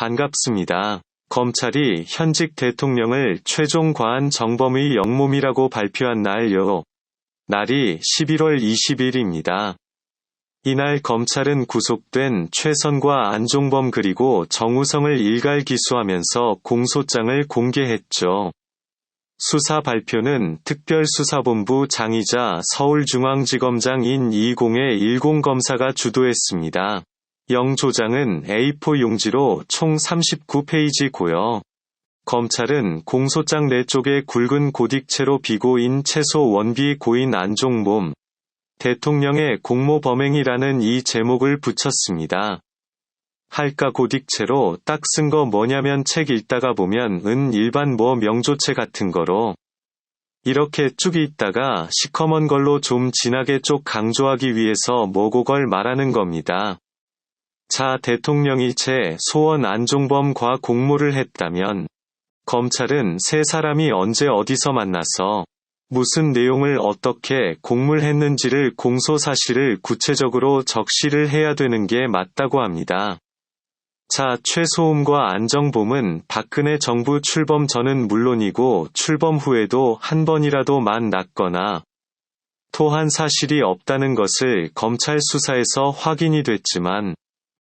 반갑습니다. 검찰이 현직 대통령을 최종 과한 정범의 영몸이라고 발표한 날요. 날이 11월 20일입니다. 이날 검찰은 구속된 최선과 안종범 그리고 정우성을 일갈 기수하면서 공소장을 공개했죠. 수사 발표는 특별수사본부 장이자 서울중앙지검장 인20의 10 검사가 주도했습니다. 영 조장은 A4 용지로 총 39페이지고요. 검찰은 공소장 내 쪽에 굵은 고딕체로 비고인 최소 원비 고인 안종범 대통령의 공모 범행이라는 이 제목을 붙였습니다. 할까 고딕체로 딱 쓴 거 뭐냐면 책 읽다가 보면 은 일반 뭐 명조체 같은 거로 이렇게 쭉 읽다가 시커먼 걸로 좀 진하게 쪽 강조하기 위해서 뭐고걸 말하는 겁니다. 자 대통령이 제 소원 안종범과 공모를 했다면 검찰은 세 사람이 언제 어디서 만나서 무슨 내용을 어떻게 공물했는지를 공소 사실을 구체적으로 적시를 해야 되는 게 맞다고 합니다. 자, 최소음과 안정범은 박근혜 정부 출범 전은 물론이고 출범 후에도 한 번이라도 만났거나 토한 사실이 없다는 것을 검찰 수사에서 확인이 됐지만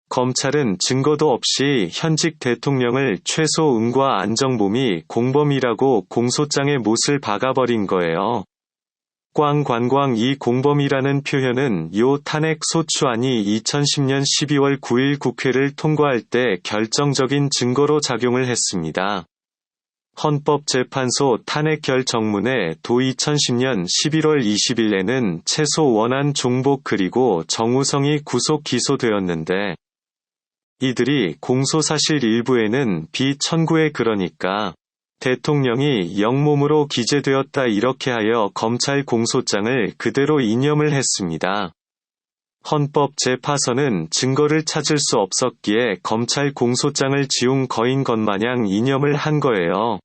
검찰은 증거도 없이 현직 대통령을 최소 음과 안정범이 공범이라고 공소장에 못을 박아버린 거예요. 꽝관광 이 공범이라는 표현은 요 탄핵 소추안이 2010년 12월 9일 국회를 통과할 때 결정적인 증거로 작용을 했습니다. 헌법재판소 탄핵 결 정문에 도 2010년 11월 20일에는 최소 원안 종복 그리고 정우성이 구속 기소되었는데 이들이 공소사실 일부에는 비천구에 그러니까 대통령이 영몸으로 기재되었다 이렇게 하여 검찰 공소장을 그대로 이념을 했습니다. 헌법 재파서는 증거를 찾을 수 없었기에 검찰 공소장을 지운 거인 것마냥 이념을 한 거예요.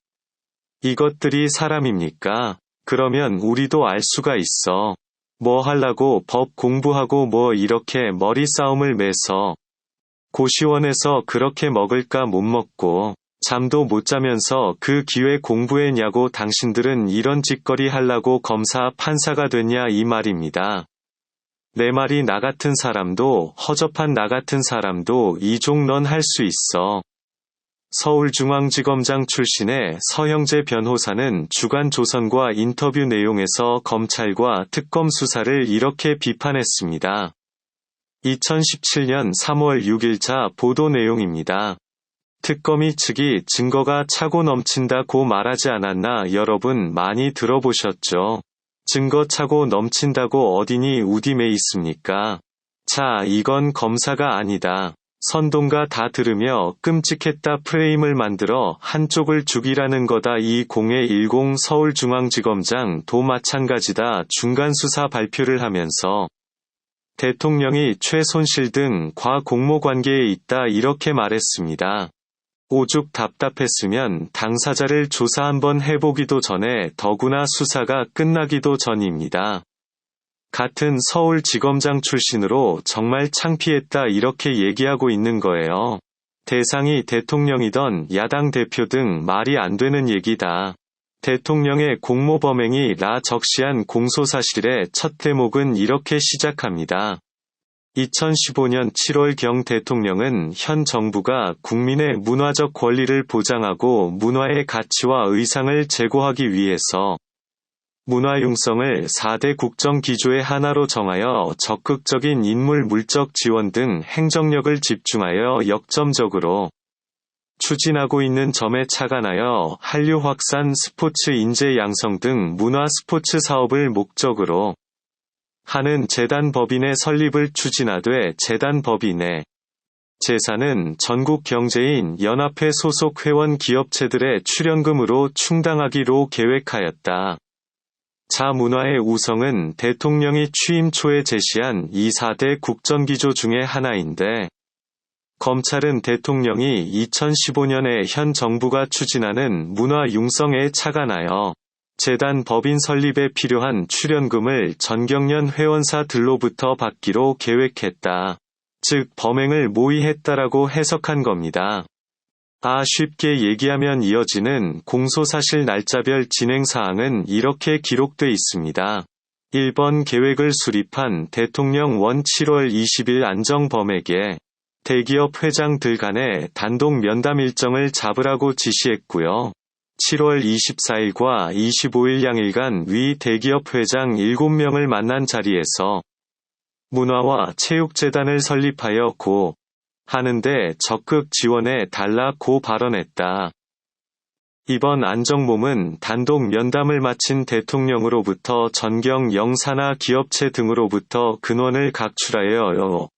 이것들이 사람입니까? 그러면 우리도 알 수가 있어. 뭐 할라고 법 공부하고 뭐 이렇게 머리 싸움을 매서 고시원에서 그렇게 먹을까 못 먹고 잠도 못 자면서 그 기회 공부했냐고 당신들은 이런 짓거리 하려고 검사 판사가 됐냐 이 말입니다. 내 말이 나 같은 사람도 허접한 나 같은 사람도 이종 넌할수 있어. 서울중앙지검장 출신의 서형재 변호사는 주간 조선과 인터뷰 내용에서 검찰과 특검 수사를 이렇게 비판했습니다. 2017년 3월 6일자 보도 내용입니다. 특검이 측이 증거가 차고 넘친다고 말하지 않았나 여러분 많이 들어보셨죠? 증거 차고 넘친다고 어디니 우dim에 있습니까? 자, 이건 검사가 아니다. 선동가 다 들으며 끔찍했다 프레임을 만들어 한쪽을 죽이라는 거다 이 010 서울중앙지검장 도 마찬가지다 중간수사 발표를 하면서 대통령이 최손실 등 과공모 관계에 있다 이렇게 말했습니다. 오죽 답답했으면 당사자를 조사 한번 해보기도 전에 더구나 수사가 끝나기도 전입니다. 같은 서울지검장 출신으로 정말 창피했다 이렇게 얘기하고 있는 거예요. 대상이 대통령이던 야당 대표 등 말이 안 되는 얘기다. 대통령의 공모범행이 라 적시한 공소사실의 첫 대목은 이렇게 시작합니다. 2015년 7월 경 대통령은 현 정부가 국민의 문화적 권리를 보장하고 문화의 가치와 의상을 제고하기 위해서 문화융성을 4대 국정기조의 하나로 정하여 적극적인 인물 물적 지원 등 행정력을 집중하여 역점적으로 추진하고 있는 점에 착안하여 한류 확산 스포츠 인재 양성 등 문화 스포츠 사업을 목적으로 하는 재단 법인의 설립을 추진하되 재단 법인의 재산은 전국 경제인 연합회 소속 회원 기업체들의 출연금으로 충당하기로 계획하였다. 자문화의 우성은 대통령이 취임 초에 제시한 이 4대 국정기조 중의 하나인데 검찰은 대통령이 2015년에 현 정부가 추진하는 문화 융성에 착안하여 재단 법인 설립에 필요한 출연금을 전경련 회원사들로부터 받기로 계획했다. 즉 범행을 모의했다라고 해석한 겁니다. 아 쉽게 얘기하면 이어지는 공소사실 날짜별 진행사항은 이렇게 기록돼 있습니다. 1번 계획을 수립한 대통령 원 7월 20일 안정범에게 대기업 회장들 간의 단독 면담 일정을 잡으라고 지시했고요. 7월 24일과 25일 양일간 위 대기업 회장 7명을 만난 자리에서 문화와 체육재단을 설립하여 고 하는데 적극 지원해 달라고 발언했다. 이번 안정몸은 단독 면담을 마친 대통령으로부터 전경 영사나 기업체 등으로부터 근원을 각출하여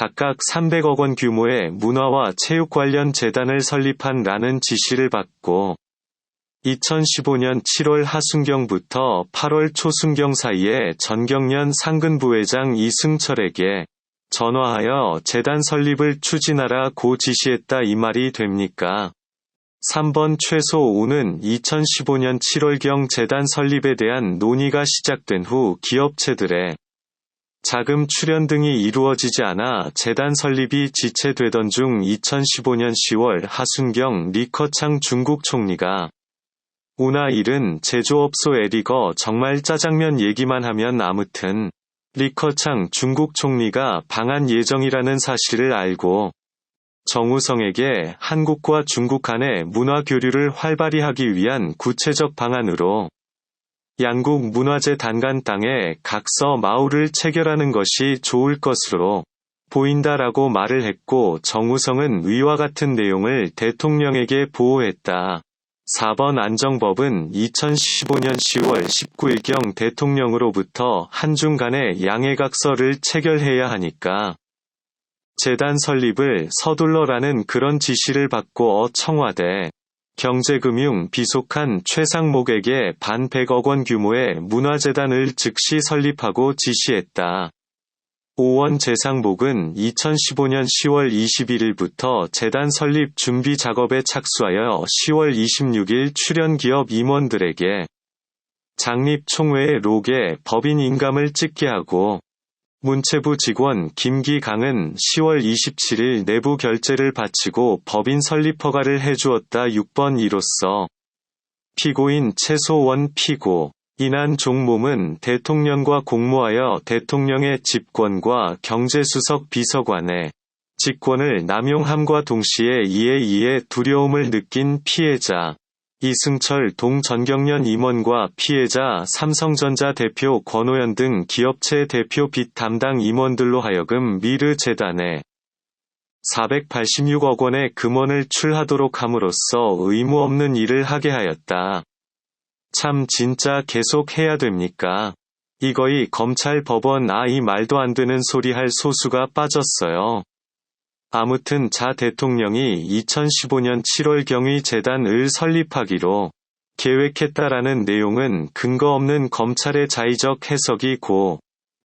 각각 300억 원 규모의 문화와 체육 관련 재단을 설립한 라는 지시를 받고 2015년 7월 하순경부터 8월 초순경 사이에 전경련 상근부회장 이승철에게 전화하여 재단 설립을 추진하라 고 지시했다 이 말이 됩니까? 3번 최소 5는 2015년 7월경 재단 설립에 대한 논의가 시작된 후 기업체들의 자금 출연 등이 이루어지지 않아 재단 설립이 지체되던 중 2015년 10월 하순경 리커창 중국 총리가 우나 일은 제조업소 에리거 정말 짜장면 얘기만 하면 아무튼 리커창 중국 총리가 방한 예정이라는 사실을 알고 정우성에게 한국과 중국 간의 문화 교류를 활발히 하기 위한 구체적 방안으로 양국 문화재 단간 땅에 각서 마을을 체결하는 것이 좋을 것으로 보인다라고 말을 했고 정우성은 위와 같은 내용을 대통령에게 보호했다. 4번 안정법은 2015년 10월 19일경 대통령으로부터 한중 간의 양해각서를 체결해야 하니까 재단 설립을 서둘러라는 그런 지시를 받고 어 청와대 경제금융 비속한 최상목에게 반 100억 원 규모의 문화재단을 즉시 설립하고 지시했다. 오원 재상복은 2015년 10월 21일부터 재단 설립 준비 작업에 착수하여 10월 26일 출연기업 임원들에게 장립총회의 록에 법인 인감을 찍게 하고 문체부 직원 김기강은 10월 27일 내부 결재를 바치고 법인 설립 허가를 해주었다 6번 이로써 피고인 최소원 피고 이난 종몸은 대통령과 공모하여 대통령의 집권과 경제수석 비서관의 직권을 남용함과 동시에 이에 의해 두려움을 느낀 피해자 이승철 동전경련 임원과 피해자 삼성전자 대표 권오연 등 기업체 대표 빚 담당 임원들로 하여금 미르 재단에 486억 원의 금원을 출하도록 함으로써 의무 없는 일을 하게 하였다. 참 진짜 계속 해야 됩니까? 이거이 검찰 법원 아 이 말도 안 되는 소리 할 소수가 빠졌어요. 아무튼 자 대통령이 2015년 7월경의 재단을 설립하기로 계획했다라는 내용은 근거 없는 검찰의 자의적 해석이고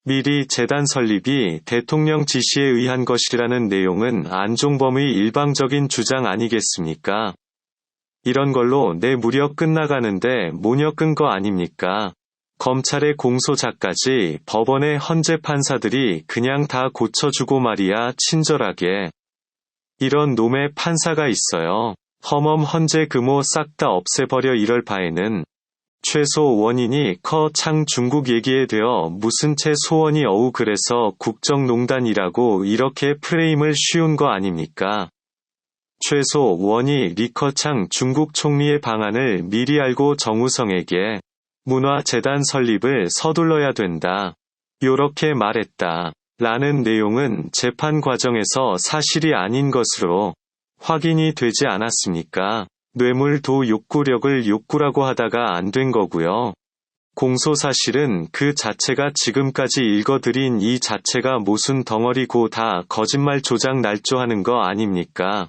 미리 재단 설립이 대통령 지시에 의한 것이라는 내용은 안종범의 일방적인 주장 아니겠습니까? 이런 걸로 내 무력 끝나가는데 모녀 끈 거 아닙니까? 검찰의 공소자까지 법원의 헌재 판사들이 그냥 다 고쳐주고 말이야 친절하게. 이런 놈의 판사가 있어요. 허멈 헌재 금호 싹 다 없애버려 이럴 바에는 최소 원인이 커 창 중국 얘기에 되어 무슨 채 소원이 어우 그래서 국정농단이라고 이렇게 프레임을 씌운 거 아닙니까? 최소 원이 리커창 중국 총리의 방안을 미리 알고 정우성에게 문화재단 설립을 서둘러야 된다. 요렇게 말했다. 라는 내용은 재판 과정에서 사실이 아닌 것으로 확인이 되지 않았습니까? 뇌물도 욕구력을 욕구라고 하다가 안 된 거고요. 공소 사실은 그 자체가 지금까지 읽어드린 이 자체가 무슨 덩어리고 다 거짓말 조작 날조하는 거 아닙니까?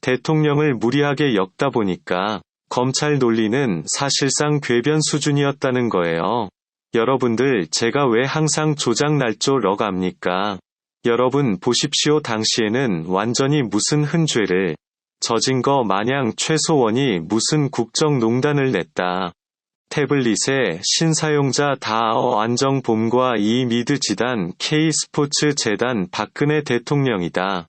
대통령을 무리하게 엮다 보니까 검찰 논리는 사실상 궤변 수준이었다는 거예요. 여러분들 제가 왜 항상 조작 날조 럭합니까? 여러분 보십시오 당시에는 완전히 무슨 흔죄를 저진 거 마냥 최소원이 무슨 국정농단을 냈다. 태블릿의 신사용자 다어 안정봄과 이 미드 지단 K스포츠 재단 박근혜 대통령이다.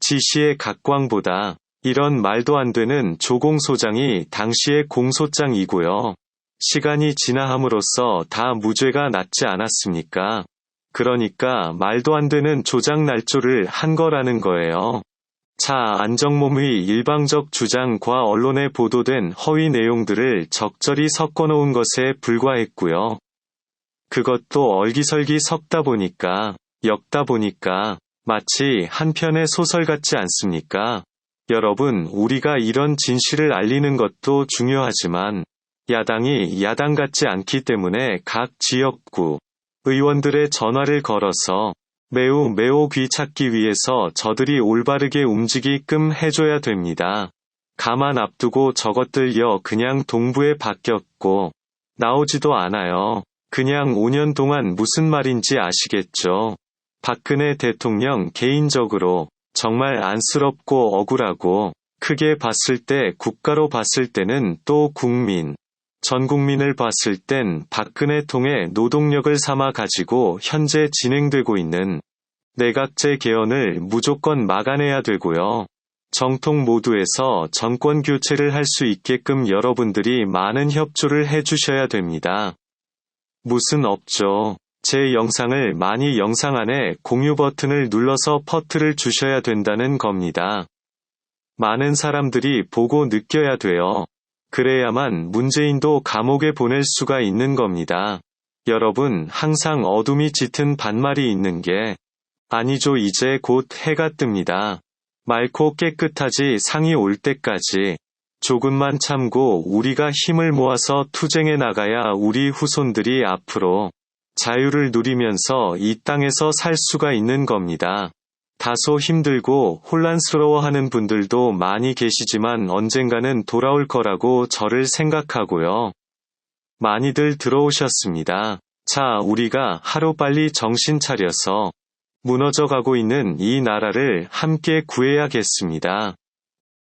지시의 각광보다 이런 말도 안 되는 조공 소장이 당시의 공소장이고요. 시간이 지나함으로써 다 무죄가 났지 않았습니까? 그러니까 말도 안 되는 조작 날조를 한 거라는 거예요. 차 안정몸의 일방적 주장과 언론에 보도된 허위 내용들을 적절히 섞어놓은 것에 불과했고요. 그것도 얼기설기 섞다 보니까, 엮다 보니까, 마치 한 편의 소설 같지 않습니까? 여러분, 우리가 이런 진실을 알리는 것도 중요하지만, 야당이 야당 같지 않기 때문에 각 지역구, 의원들의 전화를 걸어서 매우 매우 귀 찾기 위해서 저들이 올바르게 움직이끔 해줘야 됩니다. 가만 앞두고 저것들여 그냥 동부에 바뀌었고, 나오지도 않아요. 그냥 5년 동안 무슨 말인지 아시겠죠? 박근혜 대통령 개인적으로 정말 안쓰럽고 억울하고 크게 봤을 때 국가로 봤을 때는 또 국민, 전 국민을 봤을 땐 박근혜 통해 노동력을 삼아 가지고 현재 진행되고 있는 내각제 개헌을 무조건 막아내야 되고요. 정통 모두에서 정권 교체를 할 수 있게끔 여러분들이 많은 협조를 해주셔야 됩니다. 무슨 없죠. 제 영상을 많이 영상 안에 공유 버튼을 눌러서 퍼트를 주셔야 된다는 겁니다. 많은 사람들이 보고 느껴야 돼요. 그래야만 문재인도 감옥에 보낼 수가 있는 겁니다. 여러분, 항상 어둠이 짙은 반말이 있는 게 아니죠. 이제 곧 해가 뜹니다. 맑고 깨끗하지 상이 올 때까지 조금만 참고 우리가 힘을 모아서 투쟁해 나가야 우리 후손들이 앞으로 자유를 누리면서 이 땅에서 살 수가 있는 겁니다. 다소 힘들고 혼란스러워하는 분들도 많이 계시지만 언젠가는 돌아올 거라고 저를 생각하고요. 많이들 들어오셨습니다. 자, 우리가 하루빨리 정신 차려서 무너져 가고 있는 이 나라를 함께 구해야겠습니다.